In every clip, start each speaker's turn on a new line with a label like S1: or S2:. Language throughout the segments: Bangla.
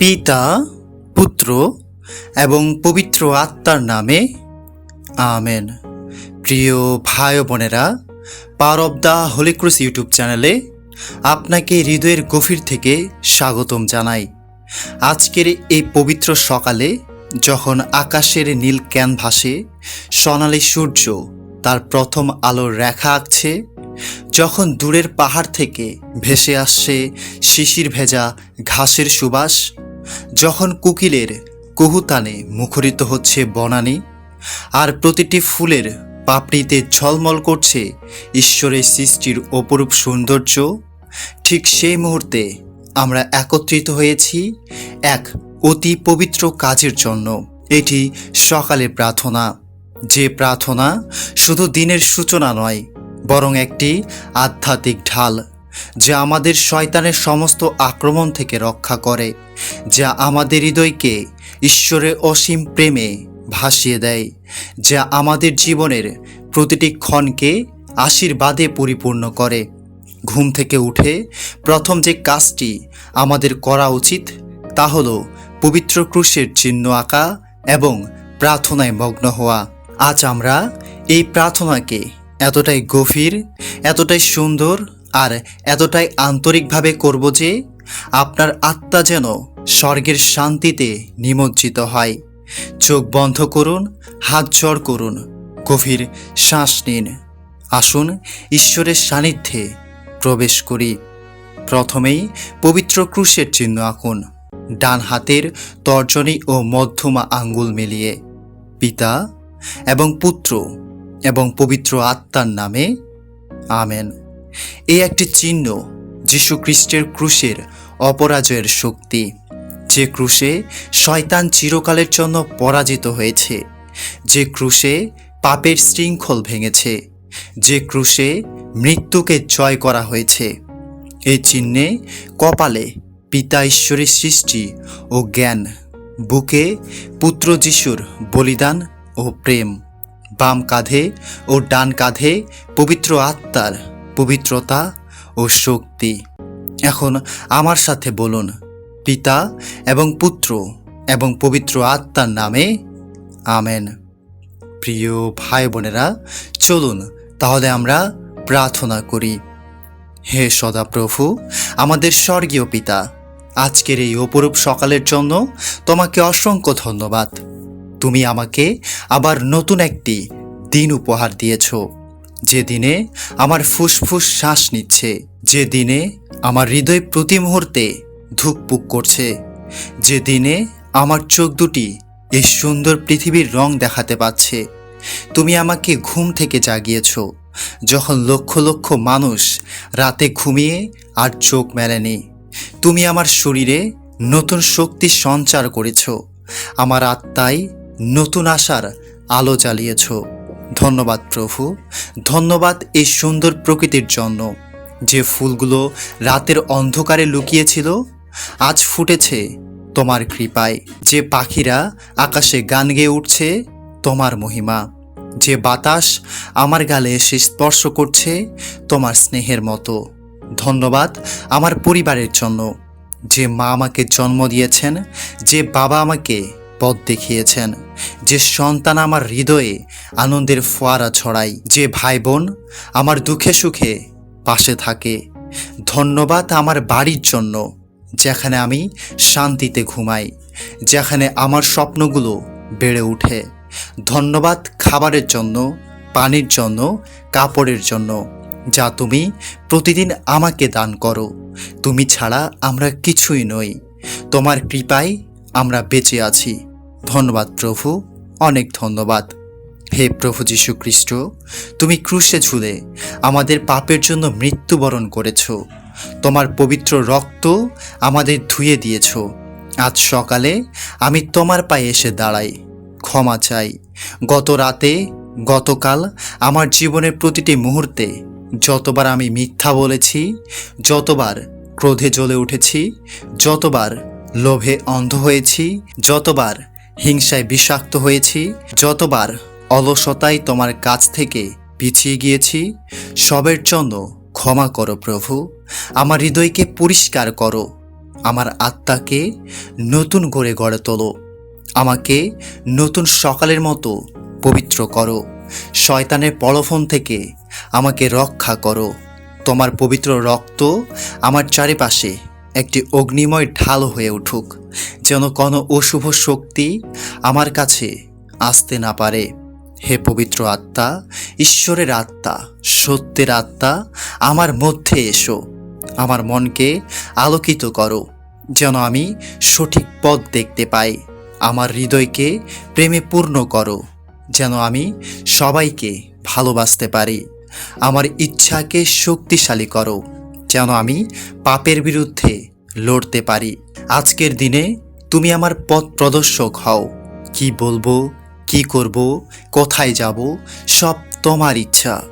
S1: পিতা, পুত্র এবং পবিত্র আত্মার নামে, আমেন। প্রিয় ভাই বোনেরা power of the holy cross YouTube চ্যানেলে আপনাকে হৃদয়ের গভীর থেকে স্বাগতম জানাই। আজকের এই পবিত্র সকালে যখন আকাশের নীল ক্যানভাসে সোনালি সূর্য তার প্রথম আলোর রেখা আঁকছে, যখন দূরের পাহাড় থেকে ভেসে আসছে শিশির ভেজা ঘাসের সুবাস যখন কুকিলের কুহুতানে মুখরিত হচ্ছে বনানী, আর প্রতিটি ফুলের পাপড়িতে ঝলমল করছে ঈশ্বরের সৃষ্টির অপরূপ সৌন্দর্য, ঠিক সেই মুহূর্তে আমরা একত্রিত হয়েছি এক অতি পবিত্র কাজের জন্য। এটি সকালের প্রার্থনা। যে প্রার্থনা শুধু দিনের সূচনা নয়, বরং একটি আধ্যাত্মিক ঢাল। যা আমাদের শয়তানের সমস্ত আক্রমণ থেকে রক্ষা করে, যা আমাদের হৃদয়কে ঈশ্বরের অসীম প্রেমে ভাসিয়ে দেয়, যা আমাদের জীবনের প্রতিটি ক্ষণকে আশীর্বাদে পরিপূর্ণ করে। ঘুম থেকে উঠে প্রথম যে কাজটি আমাদের করা উচিত, তা হলো পবিত্র ক্রুশের চিহ্ন আঁকা এবং প্রার্থনায় মগ্ন হওয়া। আজ আমরা এই প্রার্থনাকে এতটাই গভীর, এতটাই সুন্দর আর এতটাই আন্তরিকভাবে করব যে আপনার আত্মা যেন স্বর্গের শান্তিতে নিমজ্জিত হয়। চোখ বন্ধ করুন, হাত জড় করুন, গভীর শ্বাস নিন। আসুন, ঈশ্বরের সান্নিধ্যে প্রবেশ করি। প্রথমেই পবিত্র ক্রুশের চিহ্ন আঁকুন। ডান হাতের তর্জনী ও মধ্যমা আঙ্গুল মিলিয়ে। পিতা এবং পুত্র এবং পবিত্র আত্মার নামে, আমেন। এই একটি চিহ্ন যীশু খ্রিস্টের ক্রুশের অপরাজয়ের শক্তি। যে ক্রুশে শয়তান চিরকালের জন্য পরাজিত হয়েছে, যে ক্রুশে পাপের শৃঙ্খল ভেঙেছে, যে ক্রুশে মৃত্যুকে জয় করা হয়েছে। এই চিহ্নে কপালে পিতা ঈশ্বরের সৃষ্টি ও জ্ঞান, বুকে পুত্র যিশুর বলিদান ও প্রেম, বাম কাঁধে ও ডান কাঁধে পবিত্র আত্মার পবিত্রতা ও শক্তি। এখন আমার সাথে বলুন, পিতা এবং পুত্র এবং পবিত্র আত্মার নামে, আমেন। প্রিয় ভাই বোনেরা চলুন তাহলে আমরা প্রার্থনা করি। হে সদাপ্রভু, আমাদের স্বর্গীয় পিতা, আজকের এই অপরূপ সকালের জন্য তোমাকে অসংখ্য ধন্যবাদ। তুমি আমাকে আবার নতুন একটি দিন উপহার দিয়েছ। যে দিনে আমার ফুসফুস শ্বাস নিচ্ছে, যে দিনে আমার হৃদয় প্রতি মুহূর্তে ধুকপুক করছে, যে দিনে আমার চোখ দুটি এই সুন্দর পৃথিবীর রং দেখাতে পাচ্ছে। তুমি আমাকে ঘুম থেকে জাগিয়েছ, যখন লক্ষ লক্ষ মানুষ রাতে ঘুমিয়ে আর চোখ মেলেনি। তুমি আমার শরীরে নতুন শক্তি সঞ্চার করেছ, আমার আত্মায় নতুন আশার আলো জ্বালিয়েছ। ধন্যবাদ প্রভু। ধন্যবাদ এই সুন্দর প্রকৃতির জন্য। যে ফুলগুলো রাতের অন্ধকারে লুকিয়েছিল, আজ ফুটেছে তোমার কৃপায়। যে পাখিরা আকাশে গান গেয়ে উঠছে, তোমার মহিমা। যে বাতাস আমার গালে এসে স্পর্শ করছে, তোমার স্নেহের মতো। ধন্যবাদ আমার পরিবারের জন্য। যে মা আমাকে জন্ম দিয়েছেন, যে বাবা আমাকে পথ দেখিয়েছেন। যে সন্তান আমার হৃদয়ে আনন্দের ফোয়ারা ছড়ায়, যে ভাই বোন আমার দুঃখে সুখে পাশে থাকে। ধন্যবাদ আমার বাড়ির জন্য, যেখানে আমি শান্তিতে ঘুমাই, যেখানে আমার স্বপ্নগুলো বেড়ে ওঠে। ধন্যবাদ খাবারের জন্য, পানির জন্য, কাপড়ের জন্য, যা তুমি প্রতিদিন আমাকে দান করো। তুমি ছাড়া আমরা কিছুই নই। তোমার কৃপায় আমরা বেঁচে আছি। ধন্যবাদ প্রভু, অনেক ধন্যবাদ। হে প্রভু যীশু খ্রিস্ট তুমি ক্রুশে ঝুলে আমাদের পাপের জন্য মৃত্যুবরণ করেছ। তোমার পবিত্র রক্ত আমাদের ধুয়ে দিয়েছ। আজ সকালে আমি তোমার পায়ে এসে দাঁড়াই। ক্ষমা চাই। গত রাতে, গতকাল আমার জীবনের প্রতিটি মুহূর্তে যতবার আমি মিথ্যা বলেছি, যতবার ক্রোধে জ্বলে উঠেছি, যতবার লোভে অন্ধ হয়েছি, যতবার হিংসায় বিষাক্ত হয়েছি, যতবার অলসতায় তোমার কাছ থেকে পিছিয়ে গিয়েছি, সবের জন্য ক্ষমা করো প্রভু, আমার হৃদয়কে পরিষ্কার করো, আমার আত্মাকে নতুন করে গড়ে তোলো, আমাকে নতুন সকালের মতো পবিত্র করো, শয়তানের পলফন থেকে আমাকে রক্ষা করো, তোমার পবিত্র রক্ত আমার চারিপাশে একটি অগ্নিময় ঢাল হয়ে উঠুক, যেন কোনো অশুভ শক্তি আমার কাছে আসতে না পারে। হে পবিত্র আত্মা, ঈশ্বরের আত্মা, সত্যের আত্মা, আমার মধ্যে এসো, আমার মনকে আলোকিত করো, যেন আমি সঠিক পথ দেখতে পাই, আমার হৃদয়কে প্রেমে পূর্ণ করো, যেন আমি সবাইকে ভালোবাসতে পারি, আমার ইচ্ছাকে শক্তিশালী করো। যেন আমি পাপের বিরুদ্ধে লড়তে পারি। আজকের দিনে তুমি আমার পথ প্রদর্শক হও। কি বলব, কি করব, কোথায় যাব, সব তোমার ইচ্ছা।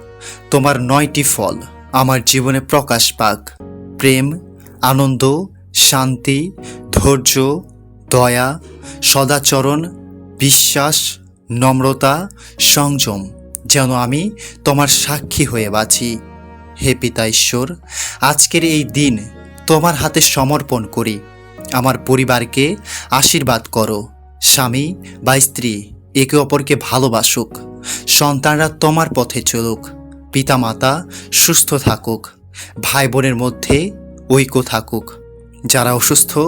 S1: তোমার নয়টি ফল আমার জীবনে প্রকাশ পাক। প্রেম, আনন্দ, শান্তি, ধৈর্য, দয়া, সদাচরণ, বিশ্বাস, নম্রতা, সংযম যেন আমি তোমার সাক্ষী হয়ে বাঁচি। হে পিতা ঈশ্বর, আজকের এই দিন তোমার হাতে সমর্পণ করি। আমার পরিবারকে আশীর্বাদ করো। স্বামী বা স্ত্রী, একে অপরকে ভালোবাসুক। সন্তানরা তোমার পথে চলুক। পিতামাতা সুস্থ থাকুক। ভাই বোনের মধ্যে ঐক্য থাকুক। যারা অসুস্থ,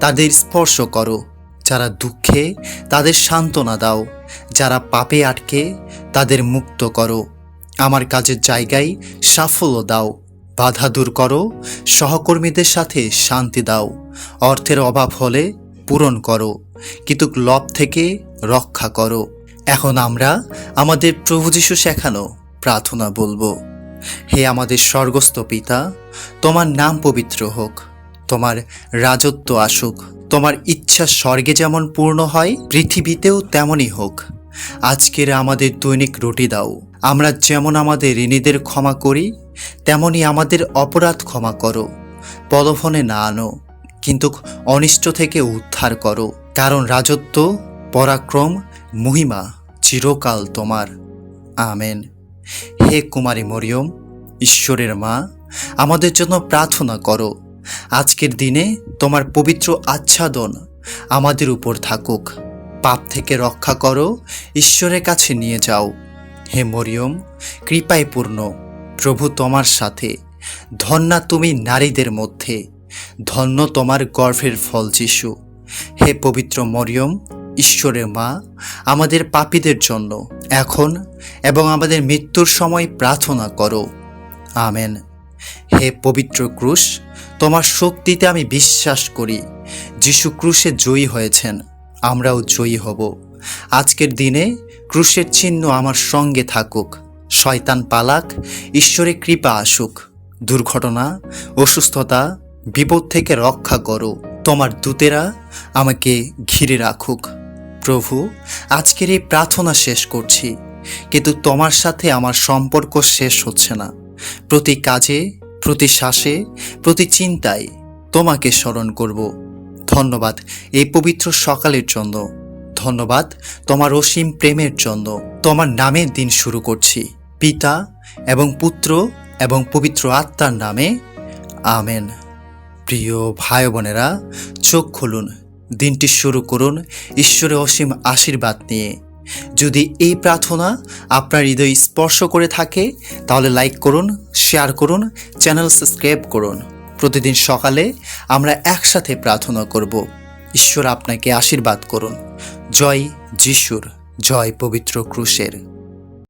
S1: তাদের স্পর্শ করো। যারা দুঃখে, তাদের সান্ত্বনা দাও। যারা পাপে আটকে, তাদের মুক্ত করো। আমার কাজের জায়গায় সাফল্য দাও। বাধা দূর করো, সহকর্মীদের সাথে শান্তি দাও। অর্থের অভাব হলে পূরণ করো কিন্তু লব থেকে রক্ষা করো। এখন আমরা আমাদের প্রভু যিশু শেখানো প্রার্থনা বলব, হে আমাদের স্বর্গস্থ পিতা, তোমার নাম পবিত্র হোক, তোমার রাজত্ব আসুক, তোমার ইচ্ছা স্বর্গে যেমন পূর্ণ হয়, পৃথিবীতেও তেমনই হোক। আজকের আমাদের দৈনিক রুটি দাও আমরা যেমন আমাদের ঋণীদের ক্ষমা করি, তেমনি আমাদের অপরাধ ক্ষমা করো। পদফনে না আনো, কিন্তু অনিষ্ট থেকে উদ্ধার করো। কারণ রাজত্ব, পরাক্রম, মহিমা চিরকাল তোমার। আমেন। হে কুমারী মরিয়ম, ঈশ্বরের মা, আমাদের জন্য প্রার্থনা করো। আজকের দিনে তোমার পবিত্র আচ্ছাদন আমাদের উপর থাকুক। পাপ থেকে রক্ষা করো, ঈশ্বরের কাছে নিয়ে যাও। হে মরিয়ম, কৃপায় পূর্ণ। প্রভু তোমার সাথে। ধন্যা তুমি নারীদের মধ্যে। ধন্য তোমার গর্ভের ফল যিশু। হে পবিত্র মরিয়ম, ঈশ্বরের মা, আমাদের পাপীদের জন্য এখন এবং আমাদের মৃত্যুর সময় প্রার্থনা করো। আমেন। হে পবিত্র ক্রুশ, তোমার শক্তিতে আমি বিশ্বাস করি। যিশু ক্রুশে জয়ী হয়েছেন, আমরাও জয়ী হব। আজকের দিনে ক্রুশের চিহ্ন আমার সঙ্গে থাকুক। শয়তান পালাক, ঈশ্বরের কৃপা আসুক। দুর্ঘটনা, অসুস্থতা, বিপদ থেকে রক্ষা করো। তোমার দূতেরা আমাকে ঘিরে রাখুক। প্রভু, আজকের এই প্রার্থনা শেষ করছি, কিন্তু তোমার সাথে আমার সম্পর্ক শেষ হচ্ছে না। প্রতি কাজে, প্রতি শ্বাসে, প্রতি চিন্তায় তোমাকে স্মরণ করব। ধন্যবাদ এই পবিত্র সকালের জন্য। ধন্যবাদ, তোমার অসীম প্রেমের জন্য। তোমার নামের দিন শুরু করছি। পিতা এবং পুত্র এবং পবিত্র আত্মার নামে, আমেন। প্রিয় ভাই বোনেরা, চোখ খুলুন, দিনটি শুরু করুন ঈশ্বরের অসীম আশীর্বাদ নিয়ে। যদি এই প্রার্থনা আপনার হৃদয় স্পর্শ করে থাকে, তাহলে লাইক করুন, শেয়ার করুন, চ্যানেল সাবস্ক্রাইব করুন। প্রতিদিন সকালে আমরা একসাথে প্রার্থনা করব। ঈশ্বর আপনাকে আশীর্বাদ করুন। জয় যিশুর জয় পবিত্র ক্রুশের।